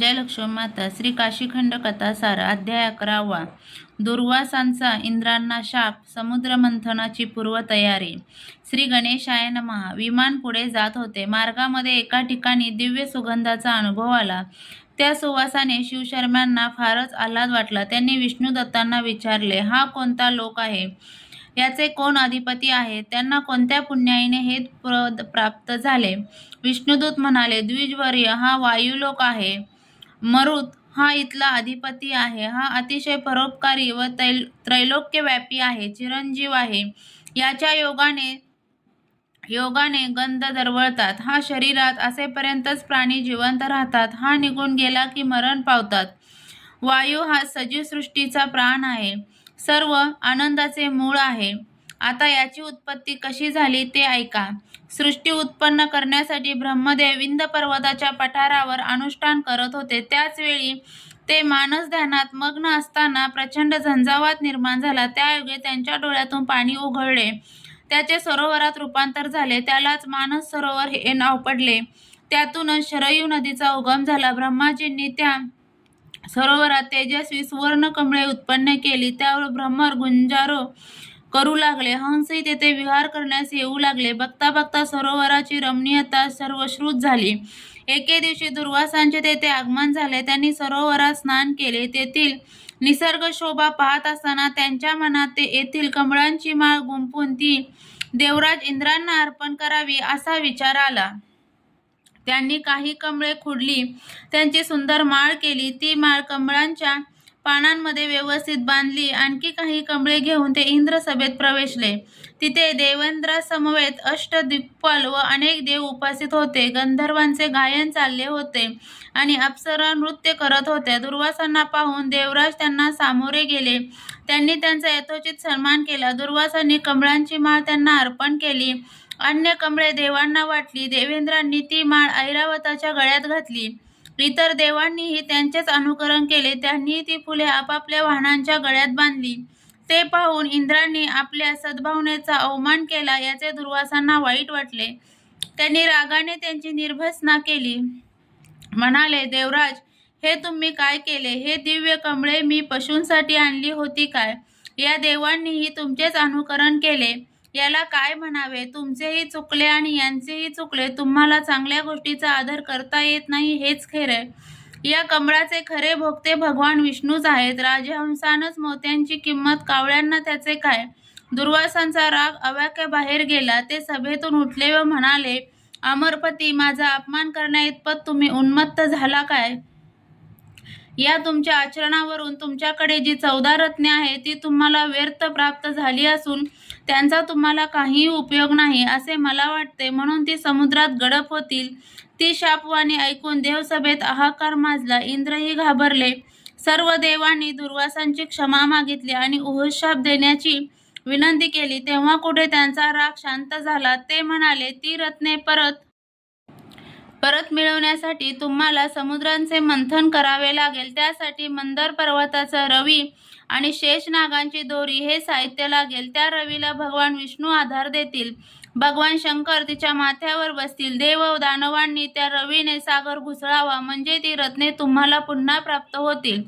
जयलक्ष्मी माता श्री काशीखंड कथासार अध्याय अकरावा दुर्वासांचा इंद्रांना शाप समुद्र मंथनाची पूर्वतयारी श्री गणेशाय महा विमान पुढे जात होते. मार्गामध्ये एका ठिकाणी दिव्य सुगंधाचा अनुभव आला. त्या सुवासाने शिवशर्म्यांना फारच आल्हाद वाटला. त्यांनी विष्णूदत्तांना विचारले हा कोणता लोक आहे? याचे कोण अधिपती आहे? त्यांना कोणत्या पुण्याईने हे प्राप्त झाले? विष्णुदूत म्हणाले द्विजवर्य हा वायुलोक आहे. मरुत हा इथला अधिपती आहे. हा अतिशय परोपकारी व तैल त्रैलोक्यव्यापी आहे. चिरंजीव आहे. याच्या योगाने योगाने गंध दरवळतात. हा शरीरात असेपर्यंतच प्राणी जिवंत राहतात. हा निघून गेला की मरण पावतात. वायू हा सजीव सृष्टीचा प्राण आहे. सर्व आनंदाचे मूळ आहे. आता याची उत्पत्ती कशी झाली ते ऐका. सृष्टी उत्पन्न करण्यासाठी ब्रह्मदेव विंद पर्वताच्या पठारावर अनुष्ठान करत होते. त्याचवेळी ते मानस ध्यानात मग्न असताना प्रचंड झंझावात निर्माण झाला. त्यायोगे त्यांच्या डोळ्यातून पाणी उघळले त्याचे सरोवरात रूपांतर झाले. त्यालाच मानस सरोवर हे नाव पडले. त्यातूनच शरयू नदीचा उगम झाला. ब्रह्माजींनी त्या सरोवरात तेजस्वी सुवर्ण कमळे उत्पन्न केली. त्यावर ब्रह्मर गुंजारो करू लागले. हंसही तेथे विहार करण्यास येऊ लागले. बघता बघता सरोवराची रमणीयता सर्वश्रुत झाली. एके दिवशी दुर्वासांचे तेथे आगमन झाले. त्यांनी सरोवरात स्नान केले. तेथील निसर्ग शोभा पाहत असताना त्यांच्या मनात ते येथील कमळांची माळ गुंपून ती देवराज इंद्रांना अर्पण करावी असा विचार आला. त्यांनी काही कमळे खुडली. त्यांची सुंदर माळ केली. ती माळ कमळांच्या पानांमध्ये व्यवस्थित बांधली आणखी काही कमळे घेऊन ते इंद्र सभेत प्रवेशले. तिथे देवेंद्रासमवेत अष्टदिक्पाल व अनेक देव उपस्थित होते. गंधर्वांचे गायन चालले होते आणि अप्सरा नृत्य करत होत्या. दुर्वासांना पाहून देवराज त्यांना सामोरे गेले. त्यांनी त्यांचा यथोचित सन्मान केला. दुर्वासांनी कमळांची माळ त्यांना अर्पण केली. अन्य कमळे देवांना वाटली. देवेंद्रांनी ती माळ ऐरावताच्या गळ्यात घातली. इतर देवांनीही त्यांचेच अनुकरण केले. त्यांनी ती फुले आपापल्या वाहनांच्या गळ्यात बांधली. ते पाहून इंद्रांनी आपल्या सद्भावनेचा अवमान केला याचे दुर्वासांना वाईट वाटले. त्यांनी रागाने त्यांची निर्भसना केली. म्हणाले देवराज हे तुम्ही काय केले? हे दिव्य कमळे मी पशूंसाठी आणली होती काय? या देवांनीही तुमचेच अनुकरण केले. याला काय म्हणावे? तुमचेही चुकले आणि यांचेही चुकले. तुम्हाला चांगल्या गोष्टीचा आदर करता येत नाही हेच खरे या कमळाचे खरे भोगते भगवान विष्णूच आहेत. राजहंसानच मोत्यांची किंमत कावळ्यांना त्याचे काय? दुर्वासांचा राग अवाक्या बाहेर गेला. ते सभेतून उठले व म्हणाले अमरपती माझा अपमान करण्याइतपत तुम्ही उन्मत्त झाला काय? या तुमच्या आचरणावरून तुमच्याकडे जी चौदा रत्ने आहे ती तुम्हाला व्यर्थ प्राप्त झाली असून त्यांचा तुम्हाला काहीही उपयोग नाही असे मला वाटते. म्हणून ती समुद्रात गडप होतील. ती शापवाणी ऐकून देवसभेत हाहाकार माजला. इंद्रही घाबरले. सर्व देवांनी दुर्वासांची क्षमा मागितली आणि उहशाप देण्याची विनंती केली. तेव्हा कुठे त्यांचा राग शांत झाला ते म्हणाले ती रत्ने परत परत मिळवण्यासाठी तुम्हाला समुद्रांचे मंथन करावे लागेल. त्यासाठी मंदर पर्वताचा रवी आणि शेषनागांची दोरी हे साहित्य लागेल. त्या रवीला भगवान विष्णू आधार देतील. भगवान शंकर तिच्या माथ्यावर बसतील. देव दानवांनी त्या रवीने सागर घुसळावा. म्हणजे ती रत्ने तुम्हाला पुन्हा प्राप्त होतील.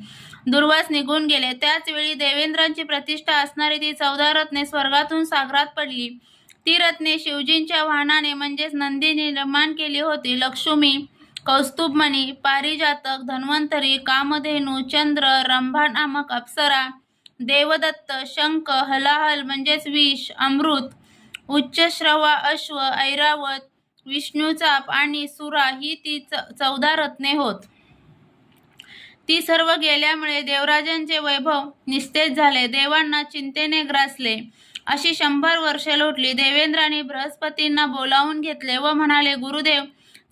दुर्वास निघून गेले. त्याचवेळी देवेंद्रांची प्रतिष्ठा असणारी ती चौदा रत्ने स्वर्गातून सागरात पडली. ती रत्ने शिवजींच्या वाहनाने म्हणजेच नंदीने निर्माण केली होती लक्ष्मी कौस्तुभमणी पारिजातक धन्वंतरी कामधेनू चंद्र रंभा नामक अप्सरा देवदत्त शंख हलाहल म्हणजेच विष अमृत उच्चश्रवा अश्व ऐरावत विष्णूचाप आणि सुरा ही ती च चौदा रत्ने होत. ती सर्व गेल्यामुळे देवराजांचे वैभव निस्तेज झाले देवांना चिंतेने ग्रासले. अशी शंभर वर्षे लोटली. देवेंद्राने बृहस्पतींना बोलावून घेतले व म्हणाले गुरुदेव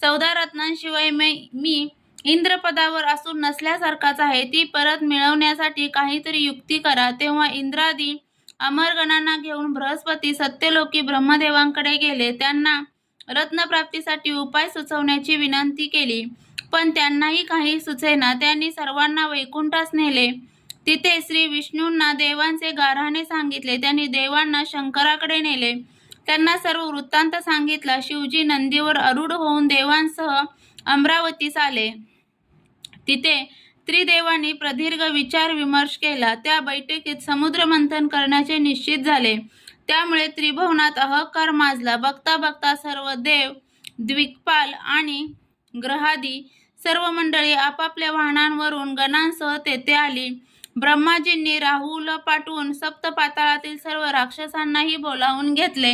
चौदा रत्नांशिवाय मी मी इंद्रपदावर असून नसल्यासारखाच आहे. ती परत मिळवण्यासाठी काहीतरी युक्ती करा. तेव्हा इंद्रादी अमरगणांना घेऊन बृहस्पती सत्यलोकी ब्रह्मदेवांकडे गेले. त्यांना रत्नप्राप्तीसाठी उपाय सुचवण्याची विनंती केली पण त्यांनाही काही सुचेना. त्यांनी सर्वांना वैकुंठास नेले. तिथे श्री विष्णूंना देवांचे गाराणे सांगितले. त्यांनी देवांना शंकराकडे नेले. त्यांना सर्व वृत्तांत सांगितला. शिवजी नंदीवर अरुढ होऊन देवांसह अमरावतीस आले. तिथे त्रिदेवांनी प्रदीर्घ विचार विमर्श केला. त्या बैठकीत समुद्रमंथन करण्याचे निश्चित झाले. त्यामुळे त्रिभुवनात अहकार माजला. बघता बघता सर्व देव द्विकपाल आणि ग्रहादी सर्व मंडळी आपापल्या वाहनांवरून गणांसह तेथे आली. ब्रह्माजींनी राहुल पाठवून सप्त पाताळातील सर्व राक्षसांनाही बोलावून घेतले.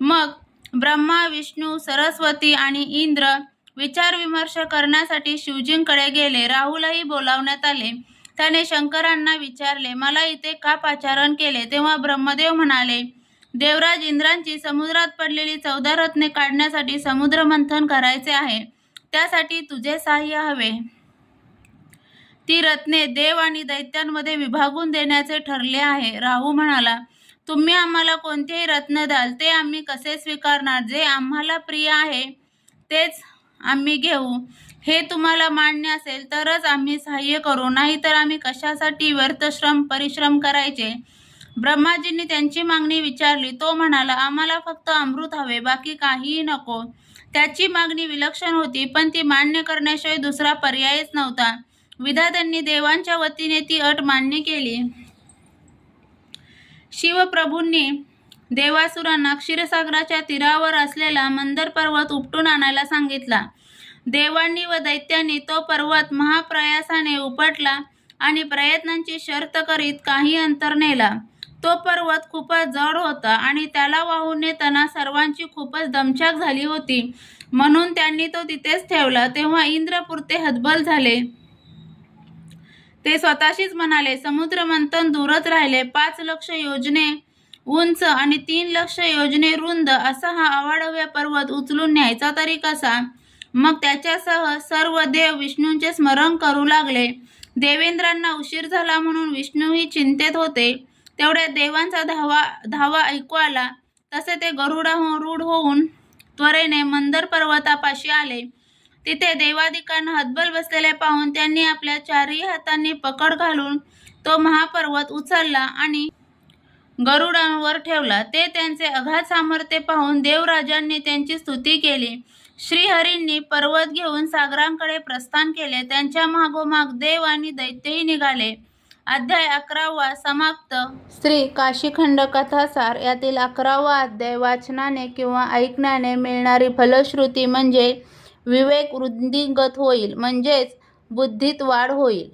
मग ब्रह्मा विष्णू सरस्वती आणि इंद्र विचारविमर्श करण्यासाठी शिवजींकडे गेले. राहुलही बोलावण्यात आले. त्याने शंकरांना विचारले मला इथे का पाचारण केले. तेव्हा ब्रह्मदेव म्हणाले देवराज इंद्रांची समुद्रात पडलेली चौदा रत्ने काढण्यासाठी समुद्र मंथन करायचे आहे. त्यासाठी तुझे सहाय्य हवे. ती रत्ने देव आणि दैत्यांमध्ये विभागून देण्याचे ठरले आहे. राहू म्हणाला तुम्ही आम्हाला कोणतेही रत्न द्याल ते आम्ही कसे स्वीकारणार? जे आम्हाला प्रिय आहे तेच आम्ही घेऊ. हे तुम्हाला मान्य असेल तरच आम्ही सहाय्य करू. नाहीतर आम्ही कशासाठी व्यर्थश्रम परिश्रम करायचे? ब्रह्माजींनी त्यांची मागणी विचारली. तो म्हणाला आम्हाला फक्त अमृत हवे बाकी काहीही नको. त्याची मागणी विलक्षण होती पण ती मान्य करण्याशिवाय दुसरा पर्यायच नव्हता. विधात्यांनी देवांच्या वतीने ती अट मान्य केली. शिवप्रभूंनी देवासुरांना क्षीरसागराच्या तीरावर असलेला मंदर पर्वत उपटून आणायला सांगितला. देवांनी व दैत्यांनी तो पर्वत महाप्रयासाने उपटला आणि प्रयत्नांची शर्त करीत काही अंतर नेला. तो पर्वत खूपच जड होता आणि त्याला वाहून नेताना सर्वांची खूपच दमछाक झाली होती. म्हणून त्यांनी तो तिथेच ठेवला. तेव्हा इंद्रपुरते हतबल झाले. ते स्वतःशीच म्हणाले समुद्र मंथन दूरच राहिले. पाच लक्ष योजने उंच आणि तीन लक्ष योजने रुंद असा हा अवाढव्य पर्वत उचलून न्यायचा तरी कसा? मग त्याच्यासह सर्व देव विष्णूंचे स्मरण करू लागले. देवेंद्रांना उशीर झाला म्हणून विष्णूही चिंतेत होते. तेवढ्या देवांचा धावा धावा ऐकू आला. तसे ते गरुडाहून रूढ होऊन त्वरेने मंदर पर्वतापाशी आले. तिथे देवादिकांना हतबल बसलेले पाहून त्यांनी आपल्या चारही हातांनी पकड घालून तो महापर्वत उचलला आणि गरुडांवर ठेवला. ते त्यांचे अगाध सामर्थ्य पाहून देवराजांनी त्यांची स्तुती केली. श्रीहरींनी पर्वत घेऊन सागरांकडे प्रस्थान केले. त्यांच्या मागोमाग देव आणि दैत्यही निघाले. अध्याय अकरावा समाप्त. श्री काशीखंड कथासार यातील अकरावा अध्याय वाचनाने किंवा ऐकण्याने मिळणारी फलश्रुती म्हणजे विवेक वृद्धिंगत होईल म्हणजेच बुद्धीत वाढ होईल.